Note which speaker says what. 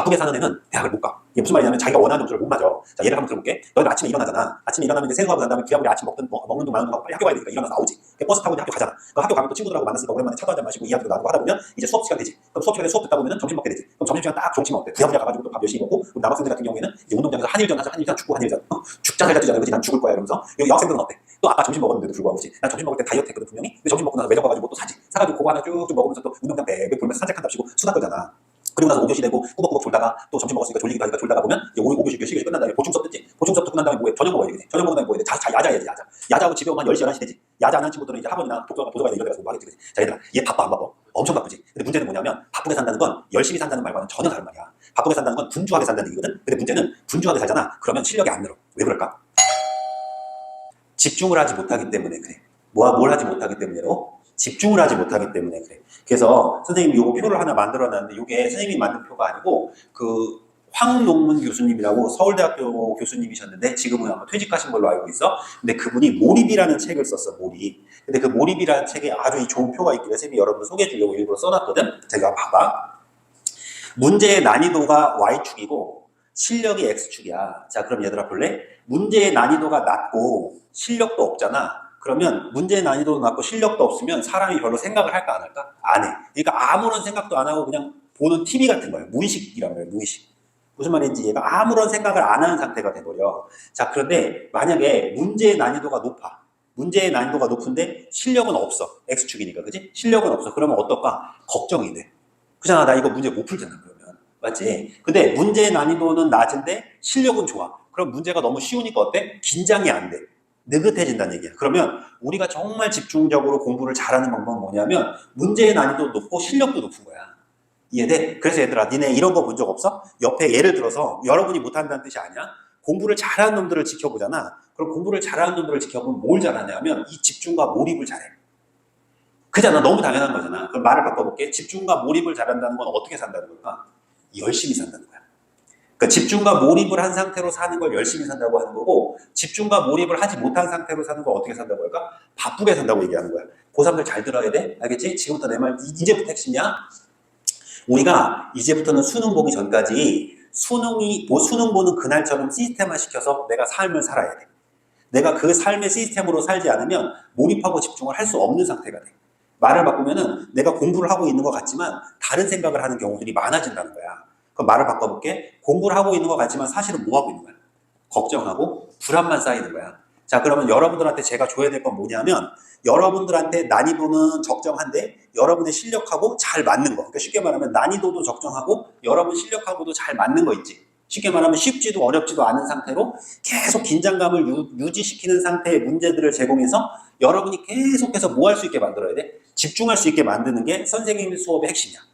Speaker 1: 바쁘게 사는 애는 대학을 못 가. 이게 무슨 말이냐면 자기가 원하는 점수를 못 맞아. 자, 예를 한번 들어볼게. 너는 아침에 일어나잖아. 아침에 일어나면 이제 세수하고 난 다음에 귀하고 아침 먹든 먹, 먹는 동 마는 동 하고 빨리 학교 가야 되니까 일어나서 나오지. 버스 타고 이제 학교 가잖아. 그 학교 가면 또 친구들하고 만났으니까 오랜만에 차도 한잔 마시고 이야기도 나누고 하다 보면 이제 수업 시간 되지. 그럼 수업 시간에 수업 듣다 보면 점심 먹게 되지. 그럼 점심시간 딱 종치면 어때? 부랴부랴 가가지고 또 밥 열심히 먹고 그럼 남학생들 같은 경우에는 이제 운동장에서 한일전 하자 한일전 축구 한일전 어? 죽자 살자 뜨잖아 그지 난 죽을 거야 이러면서 여기 여학생들은 어때? 또 아까 점심 먹었는데도 불구하고 그지? 난 점심 먹을 때 다이어트 했거든 분명히 근데 점심 먹고 나서 매점 가가지고 또 사지 사가지고 그거 하나 쭉쭉 먹으면서 또 운동장 뱅뱅 돌면서 산책한답시고 수다 떨잖아 그리고 나서 5교시 되고 꾸벅꾸벅 졸다가 또 점심 먹었으니까 졸리기도 하니까 졸다가 보면 이제 5, 5교시, 교시 끝난 다음에 보충 수업 듣지 보충 수업 듣고 난 다음에 뭐해? 저녁 먹어야 되지 저녁 먹은 다음에 뭐해? 자, 자, 야자 해야지 야자 야자하고 집에 오면 한 10시, 11시 되지 야자 안 하는 친구들은 이제 학원이나 독서가 도서관에 이런 데 가서 공부하겠지 그지? 자 얘들아 얘 바빠 안 바빠? 엄청 바쁘지 근데 문제는 뭐냐면 바쁘게 산다는 건 열심히 산다는 말과는 전혀 다른 말이야 바쁘게 산다는 건 분주하게 산다는 얘기거든 근데 문제는 분주하게 살잖아 그러면 실력이 안 늘어 왜 그럴까? 집중을 하지 못하기 때문에 그래 뭐, 뭘 하지 못하기 때문에로? 집중을 하지 못하기 때문에 그래 그래서 선생님이 요거 표를 하나 만들어 놨는데 요게 선생님이 만든 표가 아니고 그 황농문 교수님이라고 서울대학교 교수님이셨는데 지금은 아마 퇴직하신 걸로 알고 있어. 근데 그분이 몰입이라는 책을 썼어, 몰입. 근데 그 몰입이라는 책에 아주 이 좋은 표가 있길래 선생님이 여러분들 소개해 주려고 일부러 써놨거든. 제가 봐봐. 문제의 난이도가 Y축이고 실력이 X축이야. 자, 그럼 얘들아 볼래? 문제의 난이도가 낮고 실력도 없잖아. 그러면 문제의 난이도도 낮고 실력도 없으면 사람이 별로 생각을 할까 안 할까? 안 해. 그러니까 아무런 생각도 안 하고 그냥 보는 TV 같은 거예요. 무의식이란 말이에요. 무의식. 무슨 말인지 얘가 아무런 생각을 안 하는 상태가 돼버려. 자, 그런데 만약에 문제의 난이도가 높아. 문제의 난이도가 높은데 실력은 없어. X축이니까, 그지? 실력은 없어. 그러면 어떨까? 걱정이 돼. 그잖아. 나 이거 문제 못 풀잖아, 그러면. 맞지? 근데 문제의 난이도는 낮은데 실력은 좋아. 그럼 문제가 너무 쉬우니까 어때? 긴장이 안 돼. 느긋해진다는 얘기야. 그러면 우리가 정말 집중적으로 공부를 잘하는 방법은 뭐냐면 문제의 난이도 높고 실력도 높은 거야. 이해돼? 그래서 얘들아, 니네 이런 거 본 적 없어? 옆에 예를 들어서 여러분이 못한다는 뜻이 아니야? 공부를 잘하는 놈들을 지켜보잖아. 그럼 공부를 잘하는 놈들을 지켜보면 뭘 잘하냐면 이 집중과 몰입을 잘해. 그잖아. 너무 당연한 거잖아. 그럼 말을 바꿔볼게. 집중과 몰입을 잘한다는 건 어떻게 산다는 걸까? 열심히 산다는 거야. 그러니까 집중과 몰입을 한 상태로 사는 걸 열심히 산다고 하는 거고 집중과 몰입을 하지 못한 상태로 사는 걸 어떻게 산다고 할까? 바쁘게 산다고 얘기하는 거야. 고3들 잘 들어야 돼. 알겠지? 지금부터 내 말 이제부터 핵심이야. 우리가 이제부터는 수능 보기 전까지 수능이 뭐 수능 보는 그날처럼 시스템화 시켜서 내가 삶을 살아야 돼. 내가 그 삶의 시스템으로 살지 않으면 몰입하고 집중을 할 수 없는 상태가 돼. 말을 바꾸면은 내가 공부를 하고 있는 것 같지만 다른 생각을 하는 경우들이 많아진다는 거야. 그럼 말을 바꿔볼게. 공부를 하고 있는 것 같지만 사실은 뭐 하고 있는 거야? 걱정하고 불안만 쌓이는 거야. 자, 그러면 여러분들한테 제가 줘야 될 건 뭐냐면 여러분들한테 난이도는 적정한데 여러분의 실력하고 잘 맞는 거. 그러니까 쉽게 말하면 난이도도 적정하고 여러분 실력하고도 잘 맞는 거 있지. 쉽게 말하면 쉽지도 어렵지도 않은 상태로 계속 긴장감을 유, 지시키는 상태의 문제들을 제공해서 여러분이 계속해서 뭐 할 수 있게 만들어야 돼? 집중할 수 있게 만드는 게 선생님 수업의 핵심이야.